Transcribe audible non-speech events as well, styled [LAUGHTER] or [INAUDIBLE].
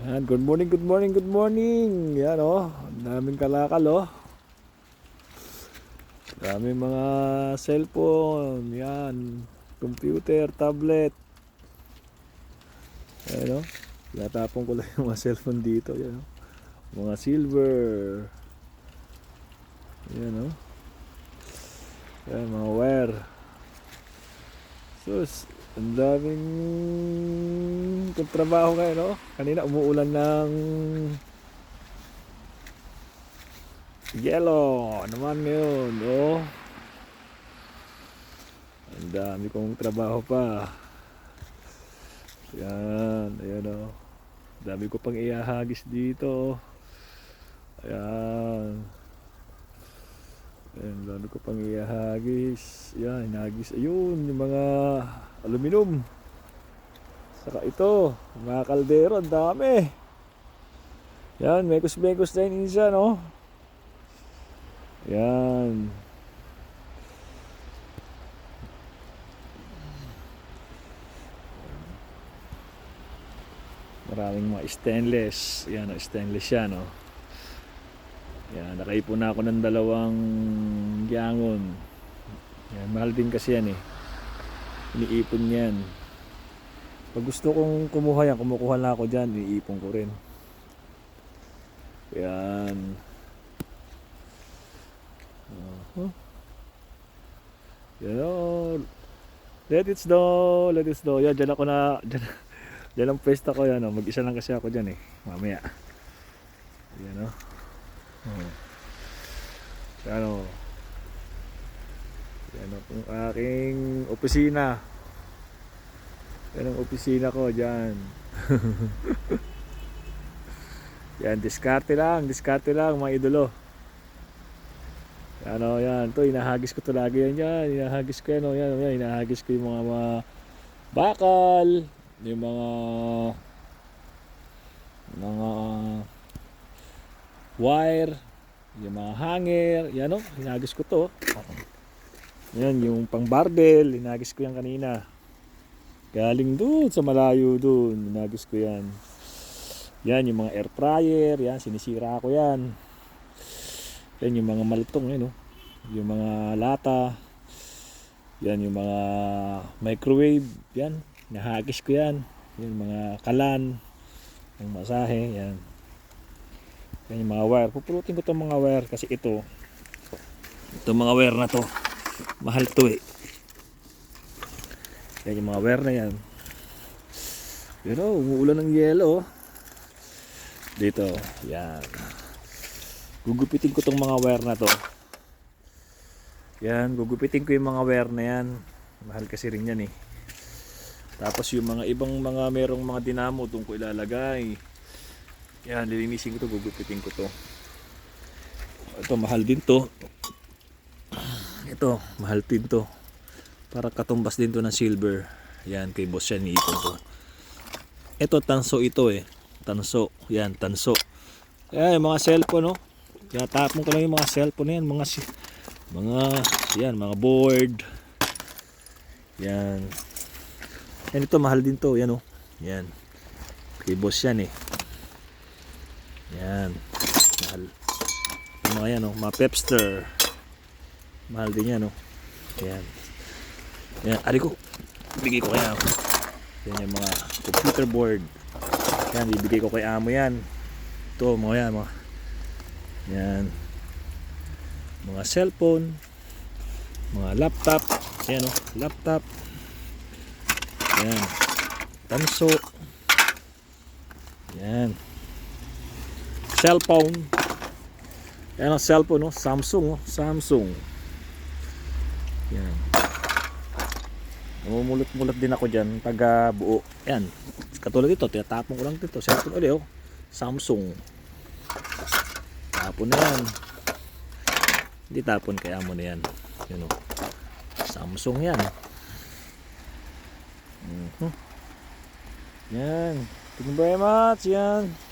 Yan, good morning, good morning, good morning. Yan oh, daming kalakal oh. Daming mga cellphone, yan, computer, tablet. Ayan oh, natapon ko lang yung mga cellphone dito, yan oh. Mga silver. Yan oh. Yan, mga wire. Sus, ang daming trabaho ngayon, no? Kanina umuulan ng yellow naman ngayon, oh. Ang dami kong trabaho pa. Yan, ayan. Ang dami ko pang iahagis dito. Ayan. Ayan, dami ko pang iahagis. Yan, hinagis. Ayun, yung mga aluminum. Saka ito, mga kaldero, ang dami. Yan, mekos-mekos na yun isa, no? Yan. Maraming mga stainless. Yan, stainless yan, no? Yan, nakaipon na ako ng dalawang yangon. Yan, mahal din kasi yan, eh. Iniipon yan. Pag gusto kong kumuha yan, kumukuha na ako dyan, iniipon ko rin. Yan. Uh-huh. Yan. Let it snow, let it snow. Yan, dyan ako na, [LAUGHS] dyan, dyan ang pwesto ko yan. Oh. Mag-isa lang kasi ako dyan eh. Mamaya. Yan o. Oh. Yan o. Yan ang aking opisina. Yan ang opisina ko dyan. [LAUGHS] yan, diskarte lang, diskarte lang mga idolo. Yan o, yan. To, inahagis ko to lagi yan yan. Inahagis ko yan o, yan o, yan. Inahagis ko yung mga, mga bakal, yung mga mga wire, yung mga hanger, yan o, inahagis ko to. Yan, yung pang barbell, inagis ko yan kanina. Galing doon sa malayo doon, inagis ko yan. Yan, yung mga air fryer, yan, sinisira ko yan. Yan, yung mga maltong, yan, oh. yung mga lata. Yan, yung mga microwave, yan, nahagis ko yan. Yan, mga kalan, yung masahe, yan. Yan yung mga wire. Pupulutin ko itong mga wire kasi ito, itong mga wire na to mahal to eh. Yan yung mga wire na yan. Pero umuulan ng yelo. Dito yan. Gugupitin ko tong mga wire na to. Yan gugupitin ko yung mga wire na yan. Mahal kasi rin yan eh. Tapos yung mga ibang mga merong mga dinamo doon ko ilalagay yan lilinisin ko to gugupitin ko to. Ito mahal din to. Ito mahal din to. Para katumbas din to ng silver. Yan kay boss yan iipon to. Ito tanso ito eh. Tanso yan tanso. Yan yung mga cellphone no yan tapon ko lang yung mga cellphone na yan. Mga mga yan mga board. Yan. Yan ito mahal din to. Yan oh. Yan. Kay boss yan eh yan mahal yung mga yan oh mga pepster Mahal din yan, no? Ayan. Ayan, ari ko. Bigay ko kay. Yan yung mga computer board. Yan, bibigay ko kay amo yan. Ito, mga yan, mga. Yan. Mga cellphone. Mga laptop. Ayan, no? Laptop. Ayan. Tanso. Yan. Cellphone. Ayan ang cellphone, no? Samsung, no? Samsung. Yan. Namumulot-mulot din ako dyan taga buo. Yan. Katulad dito, tinatapon ko lang dito. Cellphone ulit oh. Samsung. Tapon na yan. Hindi tapon kaya mo na yan. Yun oh. Samsung yan. Mhm. Yan. Thank you very much. Yan.